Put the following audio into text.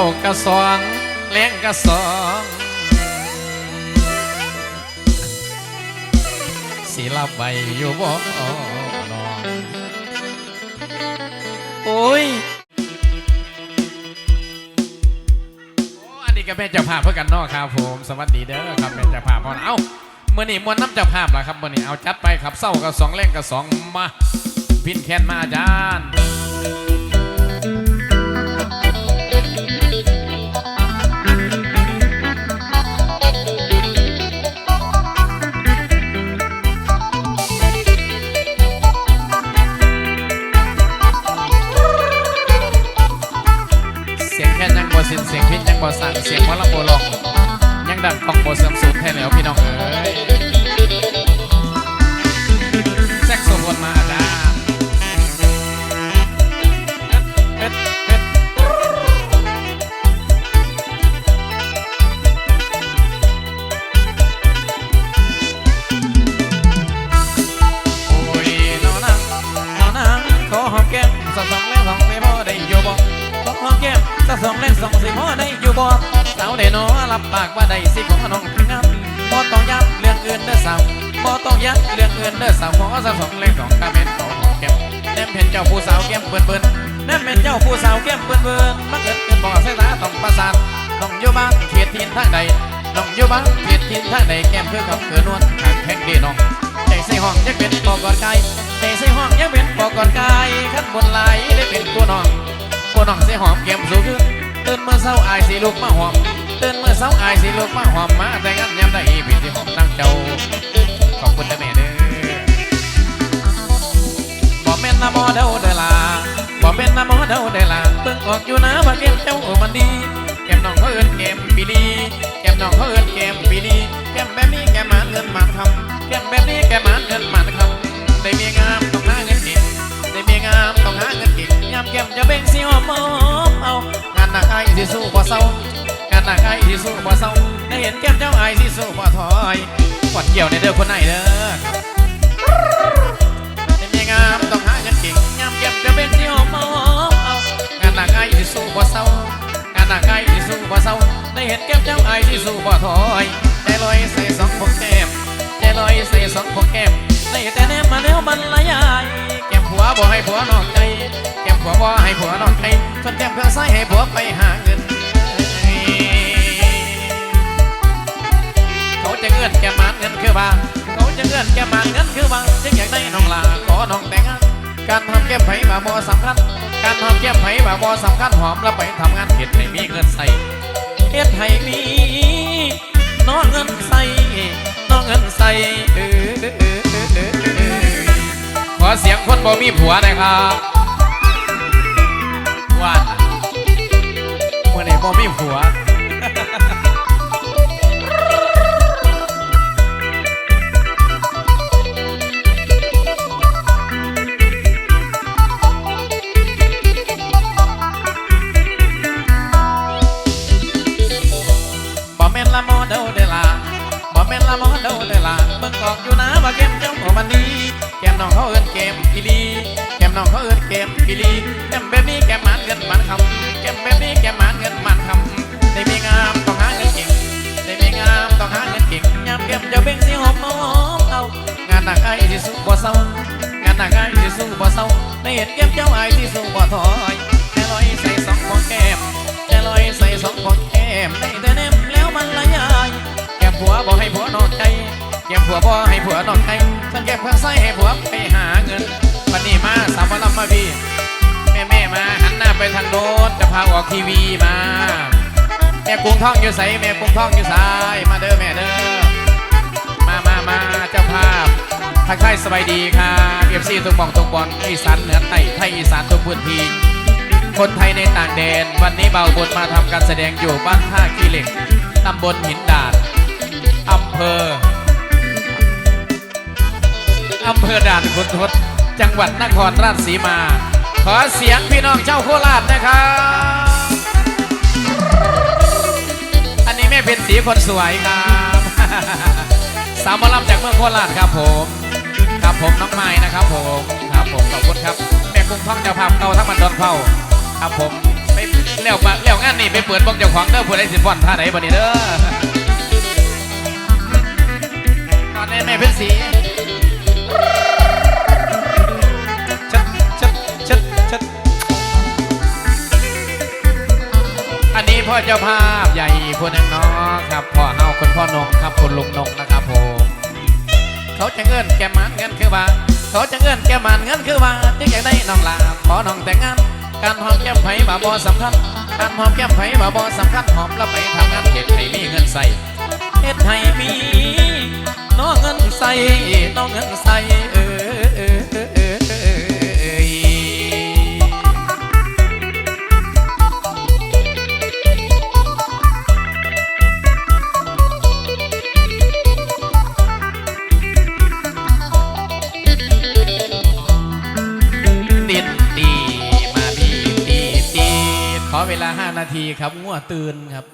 ากระสองแรงกระสองสิลับใบอยู่บ่นองโอ้ยอันนี้ก็เป็นเจ้าภาพเพื่อกันนอกครับผมสวัสดีเด้อครับเป็นเจ้าภาพพอนะเอ้าเมื่อนี้มวนน้ำเจ้าภาพล่ะครับเมื่อนี้เอาจัดไปครับเศร้ากับสองเล่งกับสองมาพินแค้นมาอาจารย์ สิ้นเสียงพิษยังบ่สั่งเสียงหมอลำโบลองยังดังปองโบเสื่อมสูญแท้แล้วพี่น้องเอ้ย สักสองเล่นสองสิพ่อได้อยู่บ่สาวได้นอรับปากว่าได้สิขอน้องงานบ่ต้องย้ำเรื่องอื่นเด้อสาวบ่ต้องย้ำเรื่องอื่นเด้อสาวขอสักสองเล่นสองกาเป็นขอหอมแก้มแนมเห็นเจ้าผู้สาวแก้มเบิ่นเบิ่นแนมเป็นเจ้าผู้สาวแก้มเบิ่นเบิ่นมาเกิดขึ้นบ่ใส่ตาต้องประสานต้องอยู่บ้านเขตทินทางใดต้องอยู่บ้านเขตทินทางใดแก้มเพื่อเขาเกินนวลขางแข็งดีน้องใจใส่ห้องยังเป็นปอกอดกายใจใส่ห้องยังเป็นปอกอดกายขั้นบนไหลได้เป็นกูน้อง กูน้องสิหอมเก็มสูงขึ้นตื่นเมื่อเช้าอายสิลูกมาหอมตื่นเมื่อเช้าอายสิลูกมาหอมมาแต่งั้นยามได้พี่สิหอมตั้งเจ้าขอบคุณนะแม่เด้อบอกแม่นนะบ่เดาเดอลาบอกแม่นนะบ่เดาเดอลาเบิ่งออกอยู่นะว่าเกมเจ้ามันดีเก็มน้องเขาเอิ้นเกม มอมเอา งานหนักไอ้ที่สู้บ่เศร้างานหนักไอ้ที่สู้บ่เศร้าได้เห็นแก้มเจ้าไอ้ที่สู้บ่ถอยขวัญเกี่ยวในเด้อคนไหนเด้อได้เมียงามต้องหาเงินเก่งยามแก้มจะเบ่งสิหอมหอมเอา งานหนักไอ้ที่สู้บ่เศร้างานหนักไอ้ที่สู้บ่เศร้าได้เห็นแก้มเจ้าไอ้ที่สู้บ่ถอยใจลอยใส่สองพวงแก้มใจลอยใส่สองพวงแก้มได้แต่แนมมาแล้วมันละยายแก้มผัวบ่ให้ผัวนอกใจ ผัวบ่ให้ผัวนอกใจส่วนแก้มเพื่อใส่ให้ผัวไปหาเงิน เขาจะเงินแกมมันเงินคือบ้าเขาจะเงินแกมมันเงินคือบ้าจึงอยากได้น้องลาขอน้องแต่งงานการทำแก้มไผ่มาบ่สำคัญ การทำแก้มไผ่มาบ่สำคัญหอมแล้วไปทำงานเห็ดให้มีเงินใส่เฮ็ดให้มีน้องเงินใส่น้องเงินใส่เออขอเสียงคนบ่มีผัวน่อยครับ ว่านเมื่อไหร่บ่มีผัวบ่แม่นละโมเดาเดลาบ่แม่นละโมเดาเดลาเบิ่งออกอยู่นะว่าเกมเจ้าของมันดี แกมน้องเขาเอิ้นเกมกิลีแกมน้องเขาเอิ้นเกมกิลีแกมแบบนี้แกมมันเงินมันคำแกมแบบนี้แกมมันเงินมันคำได้มีงามต้องหาเงินเก่งได้มีงามต้องหาเงินเก่งยามแกมจะเบ่งสิหอมหอมเอางานหนักไอ้ที่สู้บ่เศร้างานหนักไอ้ที่สู้บ่เศร้าได้เห็นแก้มเจ้าไอ้ที่สู้บ่ถอยแค่ลอยใส่สองพวงแก้มจะลอยใส่สองคนแก้มได้แต่เนมแล้วมันละยายแก้มผัวบอกให้ผัวนอนใจ ก้มผัวบอให้ผัวนอนใจฉันแก้มเพื่อใส่ให้ผัวไปหาเงินวันนี้มาสาวันลำมาพี่แม่แม่มาหันหน้าไปทางโน้นจะพาออกทีวีมา แม่กุ้งท่องอยู่ใสแม่กุ้งท่องอยู่สายมาเด้อแม่เด้อมามามาเจ้าภาพทักทายสบายดีครับเอฟซีทุกหมองทุกบอลอีสานเหนือใต้ไทยอีสานทุกพื้นที่คนไทยในต่างแดน วันนี้เบาบนมาทำการแสดงอยู่บ้านท่าขี้เหล็กตำบลหินดาดอำเภอ อำเภอด่านขุนทด จังหวัดนครราชสีมา ขอเสียงพี่น้องเจ้าโคราชนะครับ อันนี้แม่เป็นสีคนสวยครับ สาวมอลำจากเมืองโคราชครับผม ครับผมน้องไม้นะครับผมครับผมขอบคุณครับ แม่กุ้งท่องเจ้าภาพเก่าทั้งมันดอนเผาครับผมไปแล้วปะแล้วงานนี่ไปเปิดบอกเจ้าของเด้อผู้ใดสิฟ้อนท่าไหนบัดนี้เด้อตอนนี้แม่เป็นสี เจ้าภาพใหญ่คนนึงนาะครับพ่อเฮาคนพ่อนงครับคนลุงนงนะครับผมเขาจะเงินแกมันเงินคือว่า เขาจะเงินแกมันเงินคือว่าจึงอยากได้น้องลาขอน้องแต่งงานการหอมแก้มไผ่บาบอสำคัญการหอมแก้มไผ่บาบอสำคัญหอมแล้วไปทำงานเฮ็ดให้มีเงินใส่เฮ็ดให้มีน้องเงินใส่น้องเงินใส่เออ ทีครับง่วตื่นครับ